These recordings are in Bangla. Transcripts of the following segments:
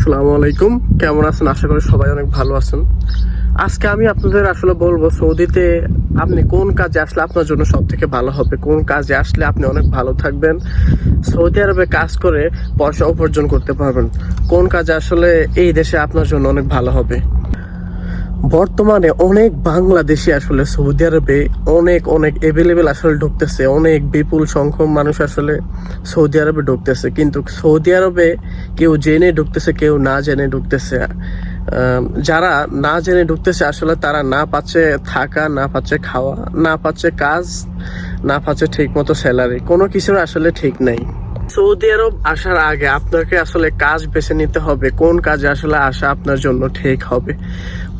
আসসালামু আলাইকুম। কেমন আছেন? আশা করি সবাই অনেক ভালো আছেন। আজকে আমি আপনাদের আসলে বলব, সৌদিতে আপনি কোন কাজে আসলে আপনার জন্য সব থেকে ভালো হবে? কোন কাজে আসলে আপনি অনেক ভালো থাকবেন? সৌদি আরবে কাজ করে পয়সা উপার্জন করতে পারবেন। কোন কাজে আসলে এই দেশে আপনার জন্য অনেক ভালো হবে? বর্তমানে অনেক বাংলাদেশি আসলে সৌদি আরবে অনেক অনেক অ্যাভেলেবেল আসলে ঢুকতেছে। অনেক বিপুল সংখ্যক মানুষ আসলে সৌদি আরবে ঢুকতেছে। কিন্তু সৌদি আরবে কেউ জেনে ঢুকতেছে, কেউ না জেনে ঢুকতেছে। যারা না জেনে ঢুকতেছে আসলে তারা না পাচ্ছে থাকা, না পাচ্ছে খাওয়া, না পাচ্ছে কাজ, না পাচ্ছে ঠিক মতো স্যালারি কোনো কিছুর আসলে ঠিক নেই। সৌদি আরব আসার আগে আপনাকে আসলে কাজ বেছে নিতে হবে। কোন কাজে আসলে আসা আপনার জন্য ঠিক হবে?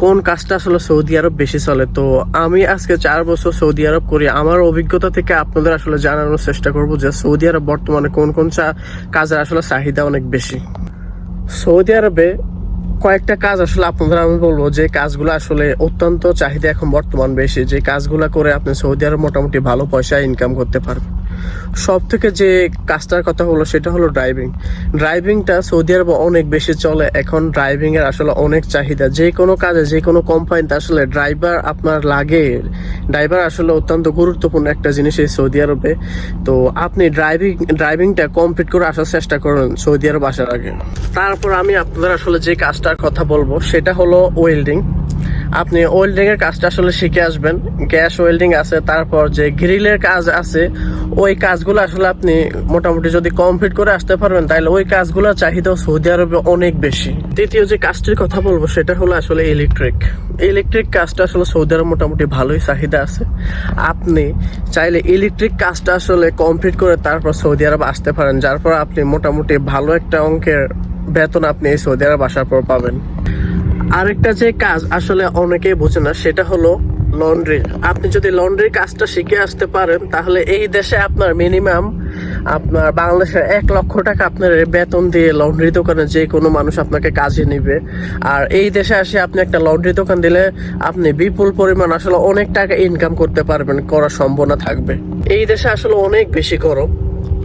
কোন কাজটা আসলে সৌদি আরব বেশি চলে? তো আমি আজকে চার বছর সৌদি আরব করি। আমার অভিজ্ঞতা থেকে আপনাদের আসলে জানানোর চেষ্টা করব যে সৌদি আরব বর্তমানে কোন কোন কাজের আসলে চাহিদা অনেক বেশি। সৌদি আরবে কয়েকটা কাজ আসলে আপনাদের, আমি বলব যে কাজগুলো আসলে অত্যন্ত চাহিদা এখন বর্তমান বেশি। যে কাজগুলো করে আপনি সৌদি আরব মোটামুটি ভালো পয়সা ইনকাম করতে পারবেন। সব থেকে যে কাজটার কথা হলো সেটা হলো ড্রাইভিং ড্রাইভিংটা সৌদি আরবে অনেক বেশি চলে, এখন ড্রাইভিং এর আসলে অনেক চাহিদা। যে কোনো কাজে, যে কোনো কোম্পানিতে আসলে ড্রাইভার আপনার লাগে। ড্রাইভার আসলে অত্যন্ত গুরুত্বপূর্ণ একটা জিনিস এই সৌদি আরবে। তো আপনি ড্রাইভিং ড্রাইভিংটা কমপ্লিট করে আসার চেষ্টা করুন সৌদি আরব আসার আগে। তারপর আমি আপনাদের আসলে যে কাজটার কথা বলব, সেটা হলো ওয়েল্ডিং আপনি ওয়েল্ডিং এর কাজটা আসলে শিখে আসবেন। গ্যাস ওয়েল্ডিং আছে, তারপর যে গ্রিলের কাজ আছে, ওই কাজগুলো আসলে আপনি মোটামুটি যদি কমপ্লিট করে আসতে পারবেন, তাহলে ওই কাজগুলোর চাহিদা সৌদি আরবে অনেক বেশি। দ্বিতীয় যে কাজটির কথা বলব, সেটা হলো আসলে ইলেকট্রিক ইলেকট্রিক কাজটা আসলে সৌদি আরব মোটামুটি ভালোই চাহিদা আছে। আপনি চাইলে ইলেকট্রিক কাজটা আসলে কমপ্লিট করে তারপর সৌদি আরব আসতে পারেন, যার পর আপনি মোটামুটি ভালো একটা অঙ্কের বেতন আপনি এই সৌদি আরব আসার পর পাবেন। আরেকটা যে কাজ আসলে অনেকেই বোঝে না, সেটা হলো লন্ড্রি আপনি যদি লন্ড্রির কাজটা শিখে আসতে পারেন, তাহলে এই দেশে আপনার মিনিমাম আপনার বাংলাদেশের এক লক্ষ টাকা আপনার বেতন দিয়ে লন্ড্রি দোকানে যে কোনো মানুষ আপনাকে কাজে নিবে। আর এই দেশে আসে আপনি একটা লন্ড্রি দোকান দিলে আপনি বিপুল পরিমাণ আসলে অনেক টাকা ইনকাম করতে পারবেন করার সম্ভাবনা থাকবে। এই দেশে আসলে অনেক বেশি গরম।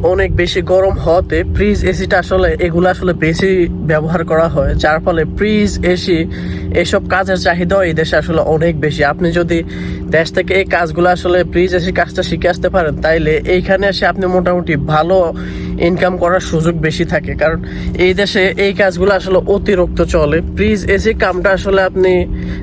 অনেক বেশি গরম হওয়াতে ফ্রিজ এসিটা আসলে এগুলো আসলে বেশি ব্যবহার করা হয়, যার ফলে ফ্রিজ এসি এসব কাজের চাহিদাও এই দেশে আসলে অনেক বেশি। আপনি যদি দেশ থেকে এই কাজগুলো আসলে ফ্রিজ এসি কাজটা শিখে আসতে পারেন, তাইলে এইখানে এসে আপনি মোটামুটি ভালো ইনকাম করার সুযোগ বেশি থাকে। কারণ এই দেশে এই কাজগুলো আসলে অতিরিক্ত চলে। ফ্রিজ এসি কামটা আসলে আপনি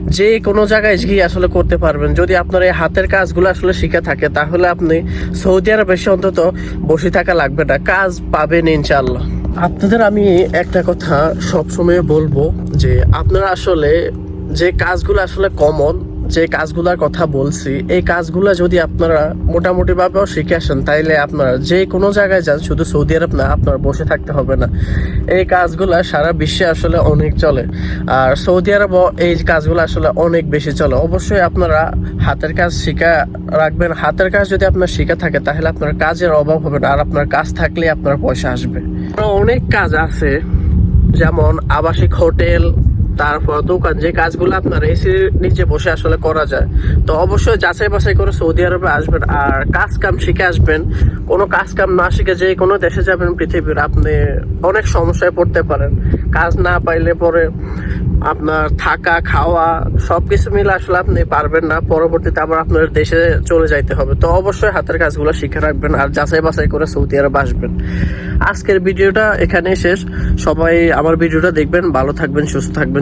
যে কোনো জায়গায় গিয়ে আসলে করতে পারবেন। যদি আপনার এই হাতের কাজগুলো আসলে শিখে থাকে, তাহলে আপনি সৌদি আরবে অন্তত বসে থাকা লাগবে না। কাজ পাবেন ইনশাল্লাহ আপনাদের আমি একটা কথা সবসময় বলব যে, আপনারা আসলে যে কাজগুলো আসলে কমন যে কাজগুলোর কথা বলছি, এই কাজগুলো যদি আপনারা মোটামুটি ভাবেও শিখে আসেন, তাইলে আপনারা যে কোনো জায়গায় যান, শুধু সৌদি আরব না, আপনার বসে থাকতে হবে না। এই কাজগুলো সারা বিশ্বে আসলে অনেক চলে। আর সৌদি আরবও এই কাজগুলো আসলে অনেক বেশি চলে। অবশ্যই আপনারা হাতের কাজ শিখা রাখবেন। হাতের কাজ যদি আপনার শিখা থাকে, তাহলে আপনার কাজের অভাব হবে না, আর আপনার কাজ থাকলে আপনার পয়সা আসবে। অনেক কাজ আছে, যেমন আবাসিক হোটেল তারপর দোকান, যে কাজগুলো আপনার এসির নিচে বসে আসলে করা যায়। তো অবশ্যই যাচাই বাছাই করে সৌদি আরবে আসবেন আর কাজ কাম শিখে আসবেন। কোনো কাজ কাম না শিখে যে কোনো দেশে যাবেন পৃথিবীর, আপনি অনেক সমস্যায় পড়তে পারেন। কাজ না পাইলে পরে আপনার থাকা, খাওয়া, সবকিছু মিলে আসলে আপনি পারবেন না। পরবর্তীতে আবার আপনার দেশে চলে যাইতে হবে। তো অবশ্যই হাতের কাজগুলো শিখে রাখবেন আর যাচাই বাছাই করে সৌদি আরব আসবেন। আজকের ভিডিওটা এখানেই শেষ। সবাই আমার ভিডিওটা দেখবেন, ভালো থাকবেন, সুস্থ থাকবেন।